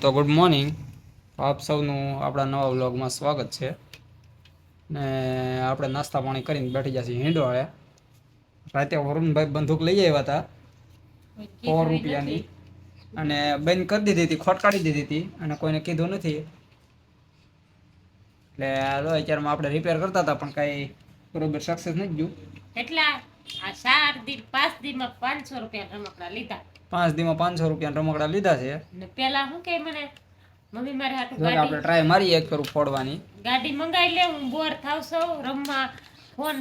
તો good morning આપ સૌનું આપણા નવા વ્લોગમાં સ્વાગત છે. ને આપણે નાસ્તા પાણી કરીને બેઠી જશે હિંડોળે રાતે વરુણભાઈ બંદૂક લઈ આવ્યા હતા. સો રૂપિયાની. અને બંધ કરી દીધી હતી ખોટકાડી દીધી હતી અને કોઈને કીધું નથી. એટલે હાલો અત્યારમાં આપણે રિપેર કરતા હતા પણ કાંઈ બરોબર સક્સેસ નથી ગયું કેટલા આ ચાર દી પાંચ દી પાંચસો રૂપિયા રમકડા લીધા. પાંચ દીમાં પાંચસો રૂપિયા રમકડા લીધા છે. પેલા શું કે મને? મમ્મી મારે હાટુ આપણે ટ્રાય મારી એક ફેરું ફોડવાની. ગાડી મંગાવી લે હું બોર થાવ સૌ રમવા ફોન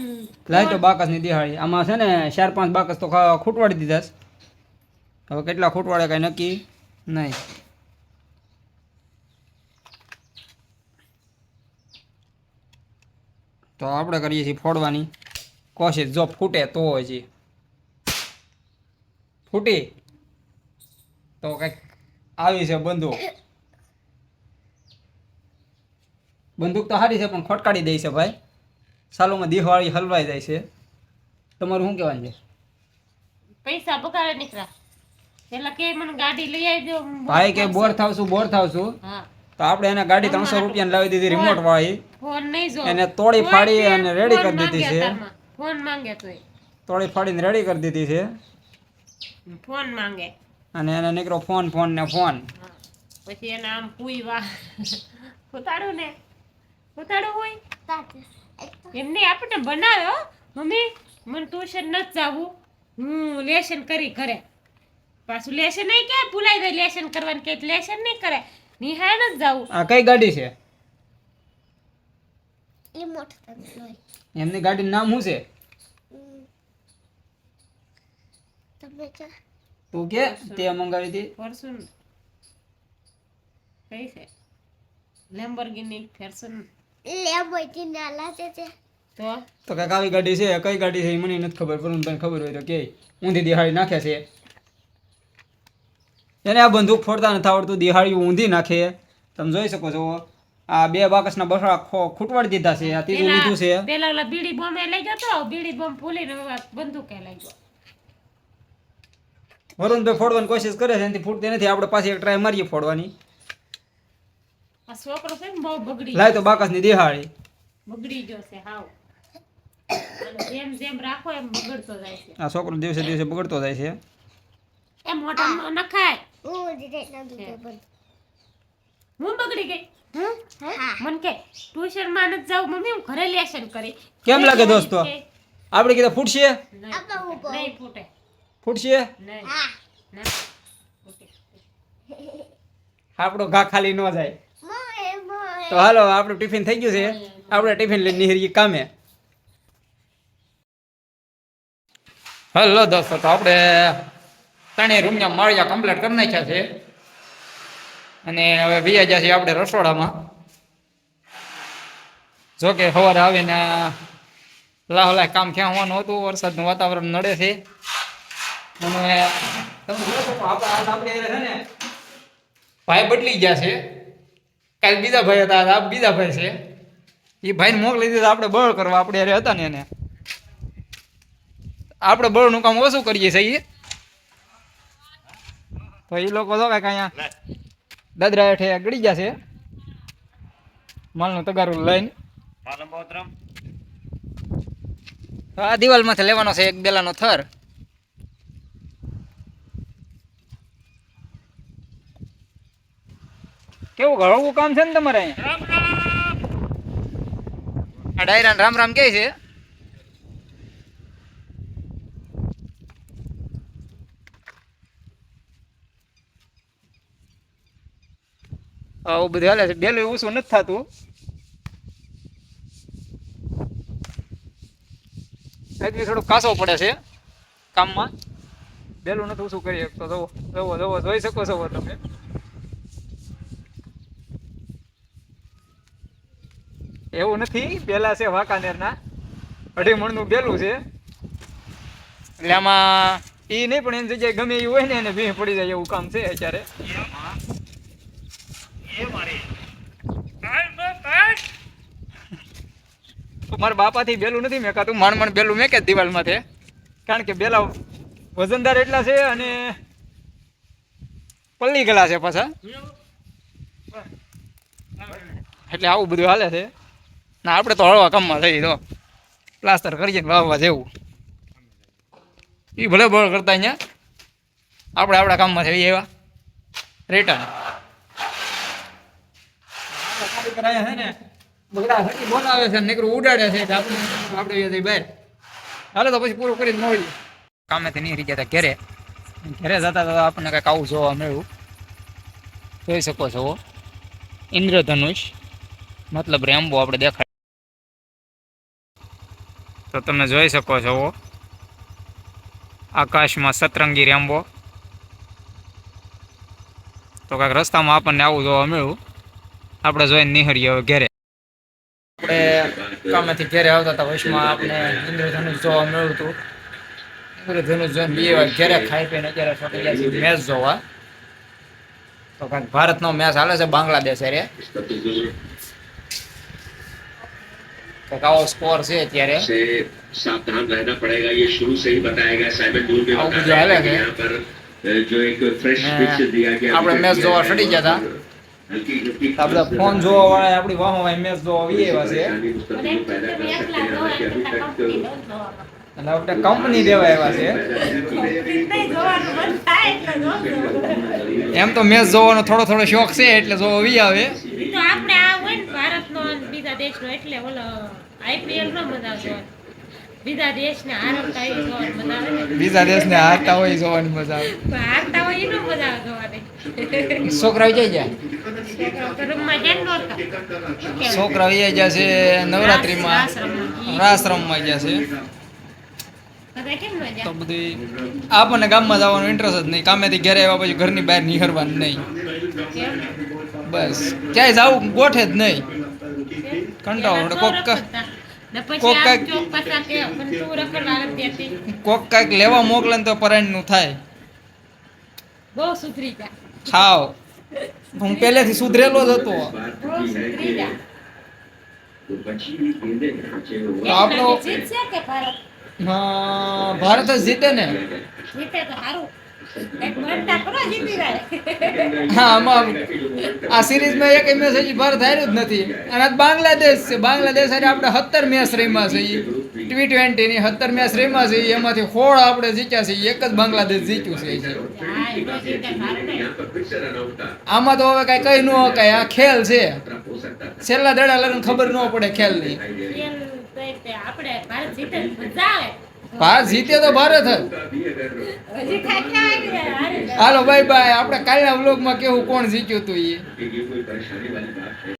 લાય તો બાકસની દિહાળી. આમાં છે ને ચાર પાંચ બાકસ તો ખૂટવાડી દીધા છે. હવે કેટલા ખૂટવાડે કઈ નક્કી નહીં. તો આપણે કરીએ છીએ ફોડવાની. કોશિશ જો ફૂટે તો હજી ફૂટી? તો કંઈક આવી છે બંદૂક. બંદૂક તો સારી છે પણ ખોટકાડી દે છે ભાઈ. સાલોમાં દિવાળી હલવાઈ જાય છે. તમારું શું કહેવાનું છે? પૈસા બગાડે કે મને ગાડી લઈ હું બોર થાવ છું. બોર તો આપણે એને ગાડી ત્રણસો રૂપિયાની લાવી દીધી રિમોટ વાળી. ફોન નહીં જો. એને તોડી ફાડી અને ready કરી દીધી છે. ફોન માંગે તોડી ફાડીને રેડી કરી દીધી છે. ફોન માંગે. અને એને નીકળો ફોન ફોન ને ફોન. પછી એને આમ પૂઈવા ઉતાડું ને. ઉતાડું હોય. એમને આપણને બનાવ્યો મમ્મી મને ટ્યુશન નથી જવું. હું લેશન કરી ઘરે. પાછું લેશન નહીં કે ભૂલાઈ જાય લેશન કરવાનું કે લેશન નહીં કરે. નિહાળ જ જવું આ કઈ ગાડી છે? એમની ગાડીનું નામ શું છે? તમે તું કે તે મંગાવી હતી ફોર્ચ્યુન કઈ છે લેમ્બોર્ગિની ફેર્સન લેમ્બોર્ગિની નાલા છે તે તો આવી ગાડી છે કઈ ગાડી છે એ મને નથી ખબર પણ તને ખબર હોય તો કે ઊંધી દિહાળી નાખે છે. એને આ બંદૂક ફોડતા નથી આવડતું દિહાળી ઊંધી નાખે. તમે જોઈ શકો છો આ બે બાકસના બસડા ખો- ખૂટવાડી દીધા છે આ ત્રીજું લીધું છે. પેલા બીડી બોમ્બ લઈ ગયો તો બીડી બોમ્બ ફૂલીને બંદૂકે લઈ ગયો. વરુણભાઈ ફોડવાની કોશિશ કરે છે એનાથી ફૂટતી નથી આપણે પાછી એક ટ્રાય મારીએ ફોડવાની. આ છોકરો છે ને બહુ બગડી લાય તો બાકસની દિહાળી. બગડી ગયો છે હાવ. જેમ જેમ રાખો એમ બગડતો જાય છે. આ છોકરો દિવસે દિવસે બગડતો જાય છે. એ મોટા નખાય. હું બગડી ગઈ? હું? મન કે ટ્યુશનમાં નથી જાઉં મમ્મી હું ઘરે લેશન કરી. કેમ લાગે દોસ્તો? આપણે કીધું ફૂટશે? નહીં ફૂટે. ફૂટશે? નહીં. હા. ના ફૂટે. આપણો ઘા ખાલી ન જાય. તો હાલો આપણું ટિફિન થઈ ગયું છે. આપણે ટિફિન લઈને નીહરીએ કામે. હલો દોસ્તો તો આપણે ત્રણેય રૂમના માળિયા કમ્પ્લીટ કરી નાખ્યા છે. અને હવે બીજા જશે આપણે રસોડામાં. જો કે સવારે આવીને લાહ લાહ કામ ક્યાં હોવાનું હતું વરસાદનું વાતાવરણ નડે છે. અને તમે આપણે આપણે છે ને ભાઈ બદલી ગયા છે. કાલ બીજા ભાઈ હતા આ બીજા ભાઈ છે. એ ભાઈને મોકલી દીધા આપણે બળ કરવા આપણે હારે હતા ને એને. આપણે બળનું કામ ઓછું કરીએ છીએ તો એ લોકો તો કાંઈક અહીંયા દાદરા હેઠે ગળી ગયા છે. માલનું તગારું લઈને. આ દિવાલમાંથી લેવાનો છે એક બેલાનો થર. કેવું ઘણું કામ છે ને તમારે અહીંયા? આ ડાયરાન રામ રામ કે છે. આવું બધું હાલે છે. ડેલું ઓછું નથી થતું. એકવી થોડુંક કાસો પડે છે કામમાં. ડેલું નથી ઓછું કરી શકતો જવો જવો જવો જોઈ શકો છો તમે. એવું નથી. પેલા છે વાંકાનેરના. અઢી મણનું પેલું છે. એટલે આમાં એ નહીં પણ એની જગ્યાએ ગમે એવું હોય ને એને ભીહ પડી જાય એવું કામ છે અત્યારે. મારા બાપાથી બેલું નથી મેકાતું માણ માણ બેલું મેકે દિવાલમાંથી કારણ કે બેલા વજનદાર એટલા છે અને પલ્લી ગયેલા છે પાછા. એટલે આવું બધું હાલે છે? ના આપણે તો હળવા કામમાં થઈ તો પ્લાસ્ટર કરીએ ને વાવવા જેવું. એ ભલે ભળ કરતા અહીંયા. આપણે આપણા કામમાં થઈ એવા રેટા ને. બોલાવે છે નીકળું ઉડાડે છે આપણે આપણે બહાર. હાલો તો પછી પૂરું કરીને મળીએ. કામેથી નીકળી હતા ઘરે. ઘરે જતા જતા આપણને કંઈક આવું જોવા મળ્યું. જોઈ શકો છો. ઇન્દ્રધનુષ મતલબ રેમ્બો આપણે દેખાય તો તમે જોઈ શકો છો આકાશમાં સતરંગી રેમ્બો. તો કાંઈક રસ્તામાં આપણને આવું જોવા મળ્યું. આપણે જોઈને નિહરીએ હવે ઘેરે. આપણે કામેથી ઘેરે આવતા હતા વૈશ્વમાં આપણે ઇન્દ્રધનુષ જોવા મળ્યું હતું. ઇન્દ્રધનુષ જોઈને બે વાર ઘેરે ખાઈ પીને અત્યારે ગયા છીએ મેચ જોવા. તો કાંઈક ભારતનો મેચ હાલે છે, બાંગ્લાદેશ રે કંઈક આવો સ્કોર છે અત્યારે से सावधान रहना पड़ेगा ये शुरू से ही बताया गया साइबर दूर में अब बताया जो है गया कि ना, यहाँ पर अ, जो एक फ्रेश हाँ, पिच दिया गया આપણે विकेट मैच दिया જોવા गया, ચડી ગયા હતા. हल्की हल्की આપણે ફોન જોવા વાળા આપણી વાહમાં મેચ જોવા આવીએ એવા છે परेशानी उस पर અને नहीं पैदा તમે कर सकते એકલા हैं જોવા हालांकि अभी કરતા तक કંપની અને આપણે કંપની દેવા આવ્યા છે નહીં જોવાનું મન થાય એટલે જોજો. એમ તો મેચ જોવાનો થોડો થોડો શોખ છે એટલે જોવા વી આવે ઈ તો આપણે આ હોય ને ભારતનો અને બીજા દેશનો એટલે ઓલો આઈપીએલ નો મજા બીજા દેશને હારતા એ જોવાની મજા આવે ને. બીજા દેશને હારતા હોય જોવાની મજા આવે. હારતા હોય એનો મજા આવે જોવાની. છોકરા જઈ જાય? છોકરા વૈયા ગયા છે નવરાત્રીમાં. ગયા છે. બધા કેમ ન તો બધી આપણને ગામમાં જવાનો ઇન્ટરેસ્ટ જ નહીં. કામેથી ઘરે આવ્યા પછી ઘરની બહાર નીકળવાનું નહીં. કેમ? બસ. ક્યાંય જાવું ગોઠે જ નહીં. કંટાળો કોક કોક કાંઈક કોક કાંઈક લેવા મોકલે તો પરાયણનું થાય. બહુ સુધરી જા ખાવ હું પહેલેથી સુધરેલો જ હતો. આપણો હા ભારત જ જીતે ને. જીતે તો સારું આ સિરીઝમાં એક મેસેજ ભર થયેલું જ નથી. અને આ બાંગ્લાદેશ છે. બાંગ્લાદેશ આપણે સત્તર મેચ રમ્યા છે ટી ટ્વેન્ટીની સત્તર મેચ રમ્યા છે એમાંથી હોળ આપણે જીત્યા છે એક જ બાંગ્લાદેશ જીત્યું છે આમાં તો હવે કાંઈ કહી ન શકાય. આ ખેલ છે. છેલ્લા દડા લગ્ન ખબર ન પડે ખેલની. આપણે ભારત જીતે મજા આવે. ભારત જીતે તો ભારત હાલો ભાઈ ભાઈ આપણે કાલના વ્લોગમાં કેવું કોણ જીત્યું તું એ